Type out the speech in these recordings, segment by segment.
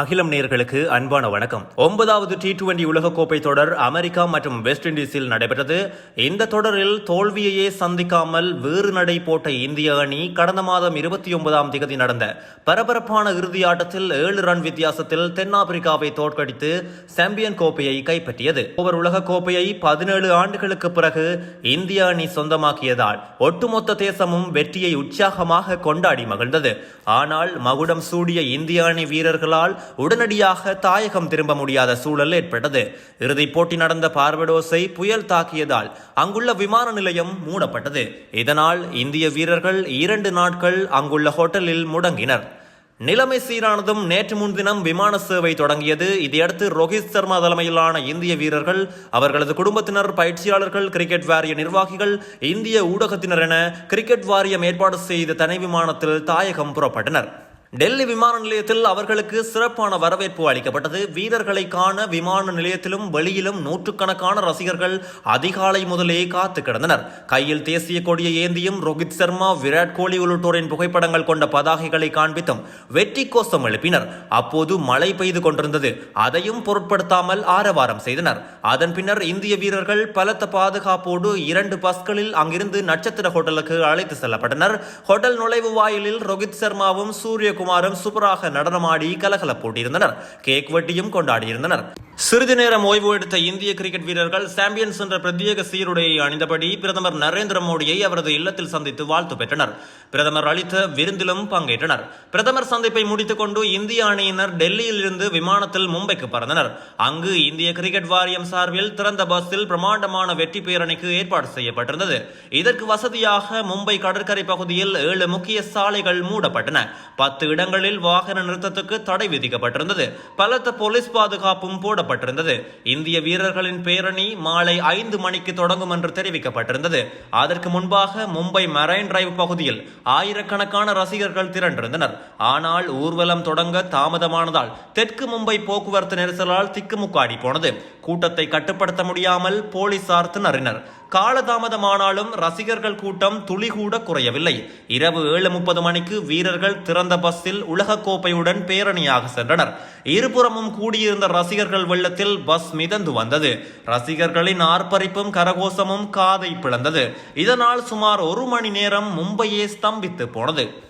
அகிலம் நேர்களுக்கு அன்பான வணக்கம். ஒன்பதாவது டி டுவெண்டி உலகக்கோப்பை தொடர் அமெரிக்கா மற்றும் வெஸ்ட் இண்டீஸில் நடைபெற்றது. இந்த தொடரில் தோல்வியையே சந்திக்காமல் வேறு நடை போட்ட இந்திய அணி கடந்த மாதம் இருபத்தி ஒன்பதாம் திகதி நடந்த பரபரப்பான இறுதி ஆட்டத்தில் ஏழு ரன் வித்தியாசத்தில் தென்னாப்பிரிக்காவை தோற்கடித்து சாம்பியன் கோப்பையை கைப்பற்றியது. ஓவர் உலகக்கோப்பையை பதினேழு ஆண்டுகளுக்கு பிறகு இந்திய அணி சொந்தமாக்கியதால் ஒட்டுமொத்த தேசமும் வெற்றியை உற்சாகமாக கொண்டாடி மகிழ்ந்தது. ஆனால் மகுடம் சூடிய இந்திய அணி வீரர்களால் உடனடியாக தாயகம் திரும்ப முடியாத சூழல் ஏற்பட்டது. இறுதிப் போட்டி நடந்த பார்படோஸை புயல் தாக்கியதால் அங்குள்ள விமான நிலையம் மூடப்பட்டது. இதனால் இந்திய வீரர்கள் இரண்டு நாட்கள் அங்குள்ள ஹோட்டலில் முடங்கினர். நிலைமை சீரானதும் நேற்று முன்தினம் விமான சேவை தொடங்கியது. இதையடுத்து ரோஹித் சர்மா தலைமையிலான இந்திய வீரர்கள் அவர்களது குடும்பத்தினர் பயிற்சியாளர்கள் கிரிக்கெட் வாரிய நிர்வாகிகள் இந்திய ஊடகத்தினர் என கிரிக்கெட் வாரியம் ஏற்பாடு செய்த தனி விமானத்தில் தாயகம் புறப்பட்டனர். டெல்லி விமான நிலையத்தில் அவர்களுக்கு சிறப்பான வரவேற்பு அளிக்கப்பட்டது. வீரர்களை காண விமான நிலையத்திலும் வெளியிலும் நூற்றுக்கணக்கான ரசிகர்கள் அதிகாலை முதலே காத்து கிடந்தனர். கையில் தேசிய கொடியை ஏந்தியும் ரோஹித் சர்மா விராட் கோலி உள்ளிட்டோரின் புகைப்படங்கள் கொண்ட பதாகைகளை காண்பித்தும் வெற்றி கோஷம் எழுப்பினர். அப்போது மழை பெய்து கொண்டிருந்தது. அதையும் பொருட்படுத்தாமல் ஆரவாரம் செய்தனர். அதன் பின்னர் இந்திய வீரர்கள் பலத்த பாதுகாப்போடு இரண்டு பஸ்களில் அங்கிருந்து நட்சத்திர ஹோட்டலுக்கு அழைத்து செல்லப்பட்டனர். ஹோட்டல் நுழைவு வாயிலில் ரோஹித் சர்மாவும் சூரிய குமாரும் சூப்பராக நடனமாடி கலகலப் போட்டியிருந்தனர் கேக் வெட்டியும் கொண்டாடியிருந்தனர். சிறிது நேரம் ஓய்வு எடுத்த இந்திய கிரிக்கெட் வீரர்கள் சாம்பியன்ஸ் என்ற பிரத்யேக சீருடையை அணிந்தபடி பிரதமர் நரேந்திர மோடியை அவரது இல்லத்தில் சந்தித்து வாழ்த்து பெற்றனர். பிரதமர் அளித்த விருந்திலும் பங்கேற்றனர். பிரதமர் சந்திப்பை முடித்துக் கொண்டு இந்திய அணியினர் டெல்லியில் இருந்து விமானத்தில் மும்பைக்கு பறந்தனர். அங்கு இந்திய கிரிக்கெட் வாரியம் சார்பில் திறந்த பஸ்ஸில் பிரமாண்டமான வெற்றி பேரணிக்கு ஏற்பாடு செய்யப்பட்டிருந்தது. இதற்கு வசதியாக மும்பை கடற்கரை பகுதியில் ஏழு முக்கிய சாலைகள் மூடப்பட்டன. பத்து இடங்களில் வாகன நிறுத்தத்துக்கு தடை விதிக்கப்பட்டிருந்தது. பலத்த போலீஸ் பாதுகாப்பும் போடப்பட்டிருந்தது இந்திய வீரர்களின் பேரணி மாலை ஐந்து மணிக்கு தொடங்கும் என்று தெரிவிக்கப்பட்டிருந்தது. அதற்கு முன்பாக மும்பை மரைன் டிரைவ் பகுதியில் ஆயிரக்கணக்கான ரசிகர்கள் திரண்டிருந்தனர். ஆனால் ஊர்வலம் தொடங்க தாமதமானதால் தெற்கு மும்பை போக்குவரத்து நெரிசலால் திக்குமுக்காடி போனது. கூட்டத்தை கட்டுப்படுத்த முடியாமல் போலீசார் திணறினர். காலதாமதமானாலும் ரசிகர்கள் கூட்டம் துளி கூட குறையவில்லை. இரவு ஏழு முப்பது மணிக்கு வீரர்கள் திறந்த பஸ்ஸில் உலகக்கோப்பையுடன் பேரணியாக சென்றனர். இருபுறமும் கூடியிருந்த ரசிகர்கள் வெள்ளத்தில் பஸ் மிதந்து வந்தது. ரசிகர்களின் ஆர்ப்பரிப்பும் கரகோஷமும் காதை பிளந்தது. இதனால் சுமார் ஒரு மணி நேரம் மும்பையே ஸ்தம்பித்து போனது.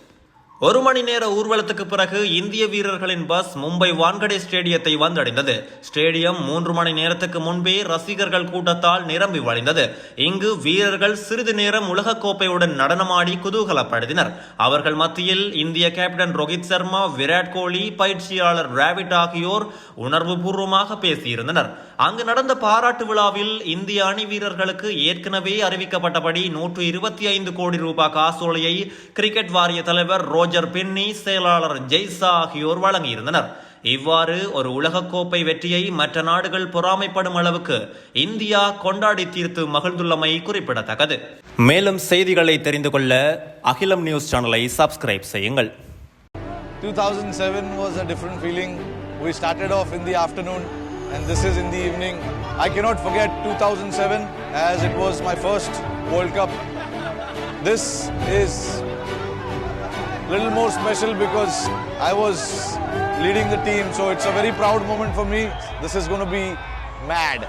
ஒரு மணி நேர ஊர்வலத்துக்கு பிறகு இந்திய வீரர்களின் பஸ் மும்பை வான்கடே ஸ்டேடியத்தை வந்தடைந்தது. ஸ்டேடியம் மூன்று மணி நேரத்துக்கு முன்பே ரசிகர்கள் கூட்டத்தால் நிரம்பி வழிந்தது. இங்கு வீரர்கள் சிறிது நேரம் உலகக்கோப்பையுடன் நடனமாடி குதூகலப்படுத்தினர். அவர்கள் மத்தியில் இந்திய கேப்டன் ரோஹித் சர்மா விராட் கோலி பயிற்சியாளர் ராவிட் ஆகியோர் உணர்வுபூர்வமாக பேசியிருந்தனர். அங்கு நடந்த பாராட்டு விழாவில் இந்திய அணி வீரர்களுக்கு ஏற்கனவே அறிவிக்கப்பட்டபடி நூற்று இருபத்தி ஐந்து கோடி ரூபாய் காசோலையை கிரிக்கெட் வாரிய தலைவர் ரோஜ் ரோஜர் பென்னி செயலாளர் ஜெய்சா ஆகியோர் வழங்கியிருந்தனர் இவ்வாறு ஒரு உலகக்கோப்பை வெற்றியை மற்ற நாடுகள் பொறாமைப்படும் அளவுக்கு இந்தியா கொண்டாடி தீர்த்து மகிழ்ந்துள்ளமை குறிப்பிடத்தக்கது மேலும் செய்திகளை தெரிந்து கொள்ள அகிலம் நியூஸ் சேனலை சப்ஸ்கிரைப் செய்யுங்கள் 2007 was a different feeling. We started off in the afternoon and this is in the evening. I cannot forget 2007 as it was my first World Cup. This is little more special because I was leading the team so it's a very proud moment for me. This is going to be mad.